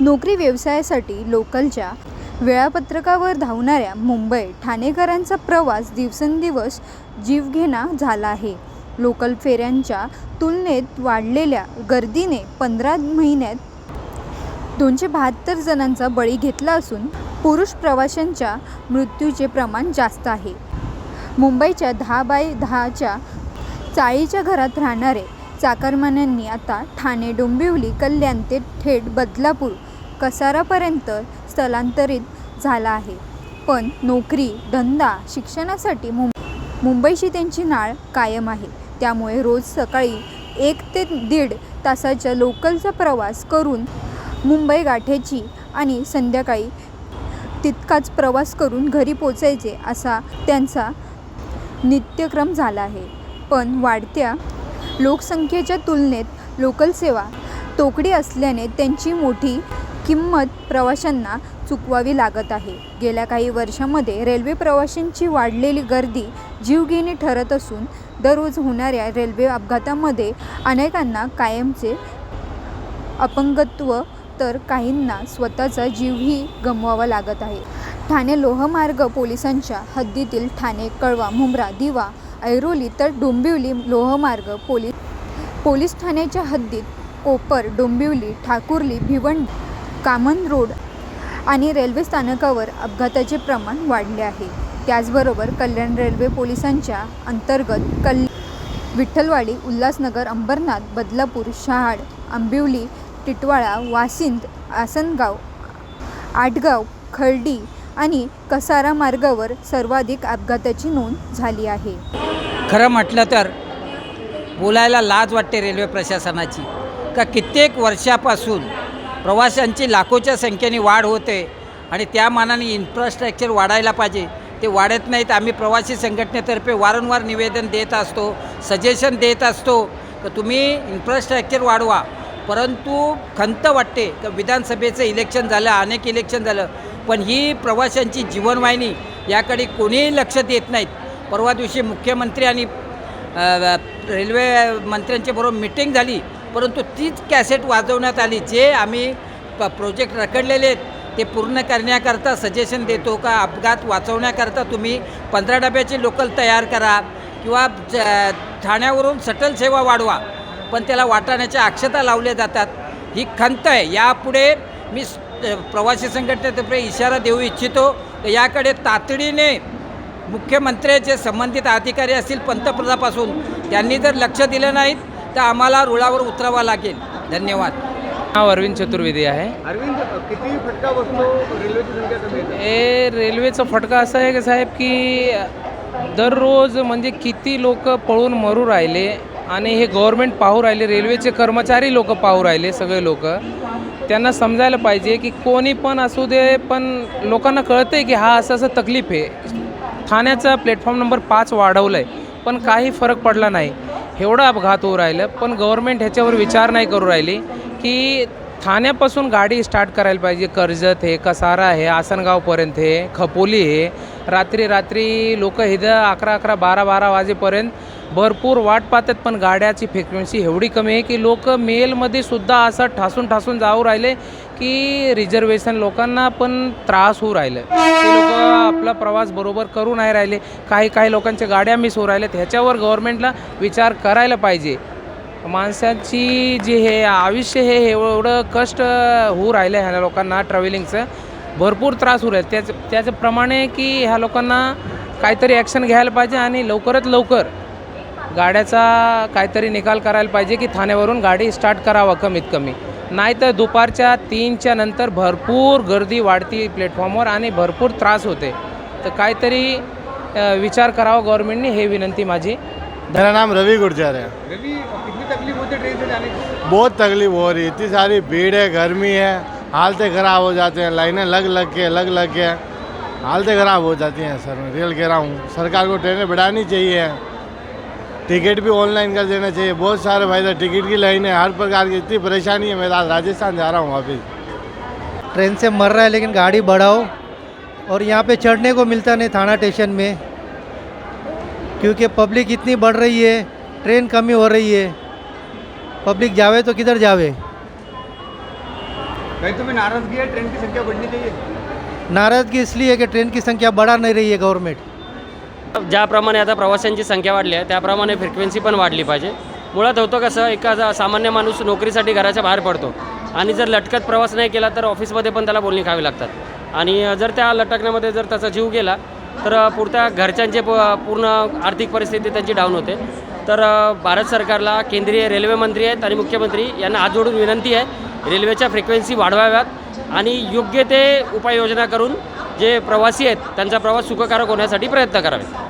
नोकरी व्यवसायासाठी लोकलच्या वेळापत्रकावर धावणाऱ्या मुंबई ठाणेकरांचा प्रवास दिवसेंदिवस जीवघेणा झाला आहे. लोकल फेऱ्यांच्या तुलनेत वाढलेल्या गर्दीने पंधरा महिन्यात दोनशे बहात्तर जणांचा बळी घेतला असून पुरुष प्रवाशांच्या मृत्यूचे प्रमाण जास्त आहे. मुंबईच्या दहा बाय दहाच्या चाळीच्या घरात राहणारे चाकरमान्यांनी आता ठाणे डोंबिवली कल्याण ते थेट बदलापूर कसारापर्यंत स्थलांतरित झाला आहे. पण नोकरी धंदा शिक्षणासाठी मुं मुंबईशी त्यांची नाळ कायम आहे. त्यामुळे रोज सकाळी एक ते दीड तासाच्या लोकलचा प्रवास करून मुंबई गाठायची आणि संध्याकाळी तितकाच प्रवास करून घरी पोचायचे असा त्यांचा नित्यक्रम झाला आहे. पण वाढत्या लोकसंख्येच्या तुलनेत लोकल सेवा तोकडी असल्याने त्यांची मोठी किंमत प्रवाशांना चुकवावी लागत आहे. गेल्या काही वर्षामध्ये रेल्वे प्रवाशांची वाढलेली गर्दी जीवघेणी ठरत असून दररोज होणाऱ्या रेल्वे अपघातामध्ये अनेकांना कायमचे अपंगत्व तर काहींना स्वतःचा जीवही गमवावा लागत आहे. ठाणे लोहमार्ग पोलिसांच्या हद्दीतील ठाणे कळवा मुंब्रा दिवा ऐरोली तर डोंबिवली लोहमार्ग पोलीस पोलीस ठाण्याच्या हद्दीत कोपर डोंबिवली ठाकुर्ली भिवंडी कामन रोड आणि रेल्वे स्थानकावर अपघाताचे प्रमाण वाढले आहे. त्याचबरोबर कल्याण रेल्वे पोलिसांच्या अंतर्गत कल विठ्ठलवाडी उल्हासनगर अंबरनाथ बदलापूर शहाड आंबिवली टिटवाळा वासिंद आसनगाव आटगाव खर्डी आणि कसारा मार्गावर सर्वाधिक अपघाताची नोंद झाली आहे. खरं म्हटलं तर बोलायला लाज वाटते रेल्वे प्रशासनाची. का कित्येक वर्षापासून प्रवाशांची लाखोच्या संख्येने वाढ होते आणि त्या मानाने इन्फ्रास्ट्रक्चर वाढायला पाहिजे. ते वाढत नाहीत. आम्ही प्रवासी संघटनेतर्फे वारंवार निवेदन देत असतो सजेशन देत असतो का तुम्ही इन्फ्रास्ट्रक्चर वाढवा. परंतु खंत वाटते का विधानसभेचं इलेक्शन झालं अनेक इलेक्शन झालं पण ही प्रवाशांची जीवनवाहिनी याकडे कोणीही लक्ष देत नाहीत. परवा दिवशी मुख्यमंत्री आणि रेल्वे मंत्र्यांच्याबरोबर मिटिंग झाली. परंतु तीच कॅसेट वाजवण्यात आली जे आम्ही प प्रोजेक्ट रखडलेले आहेत ते पूर्ण करण्याकरता सजेशन देतो का? अपघात वाचवण्याकरता तुम्ही पंधरा डब्याची लोकल तयार करा किंवा ज- ठाण्यावरून सटल सेवा वाढवा पण त्याला वाटाण्याच्या अक्षता लावल्या जातात. ही खंत आहे. यापुढे मी प्रवासी संघटनेतर्फे इशारा देऊ इच्छितो. तर याकडे तातडीने मुख्यमंत्र्याचे संबंधित अधिकारी असतील पंतप्रधानापासून त्यांनी जर लक्ष दिलं नाहीत तर आम्हाला रुळावर उतरावं लागेल. धन्यवाद. नाव अरविंद चतुर्वेदी आहे. अरविंद किती फटका बसतो? रेल्वेची संख्या कमी आहे. हे रेल्वेचा फटका असा आहे की साहेब की दररोज म्हणजे किती लोक पळून मरू राहिले आणि हे गव्हर्मेंट पाहू राहिले रेल्वेचे कर्मचारी लोक पाहू राहिले सगळे लोक. त्यांना समजायला पाहिजे की कोणी पण असू दे पण लोकांना कळतं आहे की हा असं असं तकलीफ आहे. ठाण्याचा प्लॅटफॉर्म नंबर पाच वाढवलं आहे पण काही फरक पडला नाही. एवढं अपघात होऊ राहिलं पण गव्हर्मेंट ह्याच्यावर विचार नाही करू राहिली की ठाण्यापासून गाडी स्टार्ट करायला पाहिजे. कर्जत हे कसारा आहे आसनगावपर्यंत हे खपोली हे. रात्री रात्री लोक इथं अकरा अकरा बारा बारा वाजेपर्यंत भरपूर वाट पाहतात पण गाड्याची फ्रिक्वेन्सी एवढी कमी आहे की लोक मेलमध्ये सुद्धा असं ठासून ठासून जाऊ राहिले की रिझर्वेशन लोकांना पण त्रास होऊ राहिलं. ते लोक आपला प्रवास बरोबर करू नाही राहिले. काही काही लोकांच्या गाड्या मिस होऊ राहिल्यात. ह्याच्यावर गव्हर्मेंटला विचार करायला पाहिजे. माणसाची जे हे आयुष्य हे एवढं कष्ट होऊ राहिलं ह्या लोकांना ट्रॅव्हलिंगचं भरपूर त्रास होऊ राहिले त्याच त्याच्याप्रमाणे की ह्या लोकांना काहीतरी ॲक्शन घ्यायला पाहिजे आणि लवकरात लवकर गाड्याचा काहीतरी निकाल करायला पाहिजे की ठाण्यावरून गाडी स्टार्ट करावा कमीत कमी नाहीतर दुपारच्या तीनच्या नंतर भरपूर गर्दी वाढती प्लॅटफॉर्मवर आणि भरपूर त्रास होते. तर काहीतरी विचार करावा गव्हर्नमेंटने हे विनंती माझी. मेरा नाम रवि गुर्जर है। रवि कितनी तकलीफ होती ट्रेन से जाने की? बहुत तकलीफ हो रही इतनी सारी भीड़ है गर्मी है हालतें ख़राब हो जाते हैं लाइनें लग लग के लग लग के। हालतें ख़राब हो जाती हैं सर। मैं रियल कह रहा हूँ सरकार को ट्रेनें बढ़ानी चाहिए। टिकट भी ऑनलाइन कर देना चाहिए। बहुत सारे भाई साहब टिकट की लाइन है हर प्रकार की। इतनी परेशानी है मैं आज राजस्थान जा रहा हूँ अभी ट्रेन से मर रहा है लेकिन गाड़ी बढ़ाओ। और यहाँ पे चढ़ने को मिलता नहीं थाना स्टेशन में क्योंकि पब्लिक इतनी बढ़ रही है ट्रेन कमी हो रही है। पब्लिक जावे तो किधर जावे? भाई तुम्हें नाराज़गी है? ट्रेन की संख्या बढ़नी चाहिए। नाराज़गी इसलिए है कि ट्रेन की संख्या बढ़ा नहीं रही है गवर्नमेंट। ज्याप्रमाणे आता प्रवाशांची संख्या वाढली आहे त्याप्रमाणे फ्रिक्वेन्सी पण वाढली पाहिजे. मुळात होतं कसं एखादा सामान्य माणूस नोकरीसाठी घराच्या बाहेर पडतो. आणि जर लटकत प्रवास नाही केला तर ऑफिसमध्ये पण त्याला बोलणी खावी लागतात. आणि जर त्या लटकण्यामध्ये जर त्याचा जीव गेला तर पुरत्या घरच्यांचे प पूर्ण आर्थिक परिस्थिती त्यांची डाऊन होते. तर भारत सरकारला केंद्रीय रेल्वे मंत्री आहेत आणि मुख्यमंत्री यांना हात जोडून विनंती आहे रेल्वेच्या फ्रिक्वेन्सी वाढवाव्यात आणि योग्य ते उपाययोजना करून जे प्रवासी आहेत त्यांचा प्रवास सुखकारक होण्यासाठी प्रयत्न करावेत.